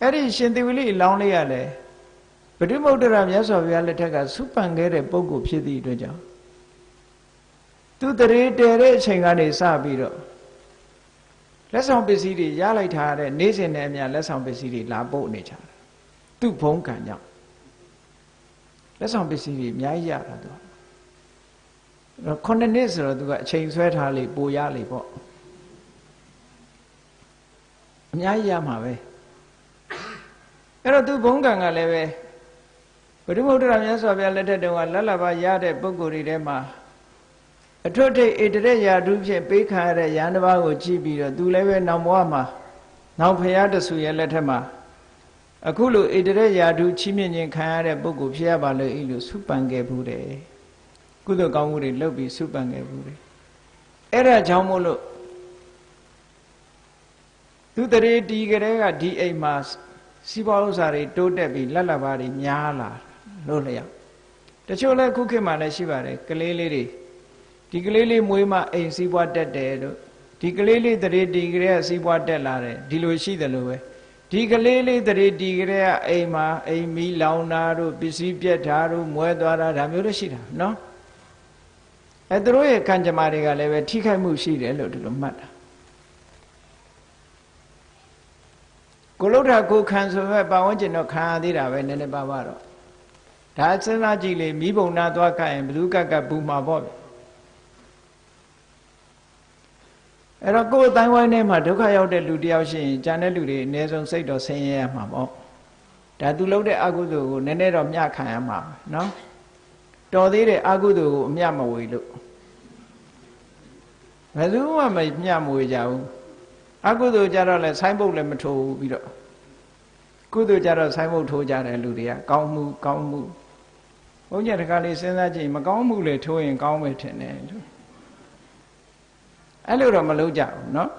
အဲ့ဒီရှင်သေဝလိလောင်းလေးရလဲဗုဒ္ဓမုဒ္ဒရာမြတ်စွာဘုရားလက်ထက်ကစုပန်ခဲ့တဲ့ပုဂ္ဂိုလ်ဖြစ်သည့်အတွက်ကြောင့်သူတရေတည်တဲ့အချိန်ကနေစပြီးတော့လက်ဆောင်ပစ္စည်းတွေရလိုက်ထားတဲ့နေ့စဉ်နဲ့အမျှလက်ဆောင်ပစ္စည်းတွေလာပို့နေကြတာသူ့ဘုံကံကြောင့်လက်ဆောင်ပစ္စည်းတွေအများကြီးရတာသူကတော့ခုနှစ်နှစ်ဆိုတော့သူကအချိန်ဆွဲထားလေပိုရလေပေါ့အများကြီးရမှာပဲ အဲ့တော့သူဘုံကံကလည်းပဲဘုဒ္ဓမုဒ္ဒရာမြတ်စွာဘုရားလက်ထက်တုန်းကလက်လဘာရတဲ့ပုဂ္ဂိုလ်တွေထဲမှာအထွတ်ထိပ်ဣတရက်ရာဓုဖြင့်ပေးခံရတဲ့ရဟန်းတစ်ပါးကိုကြည့်ပြီးတော့သူလည်းပဲနောင်ဘဝမှာနောက်ဖရာတဆူရဲ့လက်ထက်မှာအခုလိုဣတရက်ရာဓုချီးမြှင့်ခြင်းခံရတဲ့ပုဂ္ဂိုလ်ဖြစ်ရပါလို့ဤလိုစုပန်ခဲ့ဘူးတယ်ကုသိုလ်ကောင်းမှုတွေလုပ်ပြီးစုပန်ခဲ့ဘူးတယ်အဲ့ဒါကြောင့်မို့လို့သူတရေတီကလေးကဒီအိမ်မှာ စီးပွားဥစ္စာတွေတိုးတက်ပြီးလက်လက်ပါးတွေများလာလို့လျောက်တချို့လဲခုခေတ်မှာလည်းရှိပါတယ်ကလေးလေးတွေဒီကလေးလေးမွေးမှအိမ်စီးပွားတက်တယ်တို့ဒီကလေးလေးတရေတီကလေးကစီးပွားတက်လာတယ်ဒီလိုရှိတယ်လို့ပဲဒီကလေးလေးတရေတီကလေးကအိမ်မှာအိမ်မီလောင်တာတို့ပစ္စည်းပြက်တာတို့မွဲသွားတာဒါမျိုးတွေရှိတာနော်အဲသူတို့ရဲ့ကံကြမ္မာတွေကလည်းပဲထိခိုက်မှုရှိတယ်လို့ဒီလိုမှတ်တာ ကိုလုဒ္ဓကိုခံဆိုမဲ့ပါဝင်ကျင်တော့ခံရသေးတာပဲနည်းနည်းပါးပါတော့ဒါစဉ်းစားကြည့်လေမိဘုံနာသွားကရင်ဘ누구ကကပူမှာပေါ့အဲ့တော့ကိုယ်အတိုင်းဝိုင်းထဲမှာဒုက္ခရောက်တဲ့လူတယောက်ရှိရင်ကြံတဲ့လူတွေအ ਨੇ ဆုံးစိတ်တော့ဆင်းရဲရမှာပေါ့ဒါသူလုပ်တဲ့အကုသိုလ်ကိုနည်းနည်းတော့မျှခံရမှာနော်တော်သေးတယ်အကုသိုလ်ကိုအမျှမဝေလို့ဘယ်သူမှမမျှမဝေကြဘူး အကုသိုလ်ကြတော့လဲဆိုင်းပုတ်လည်းမထိုးဘူးပြီးတော့ကုသိုလ်ကြတော့ဆိုင်းပုတ်ထိုးကြတယ်လူတွေကကောင်းမှုကောင်းမှုဘုန်းကြီးတခါလေးစဉ်းစားကြည့်မကောင်းမှုလေထိုးရင်ကောင်းမယ်ထင်တယ်လို့အဲ့လိုတော့မလုပ်ကြဘူးเนาะ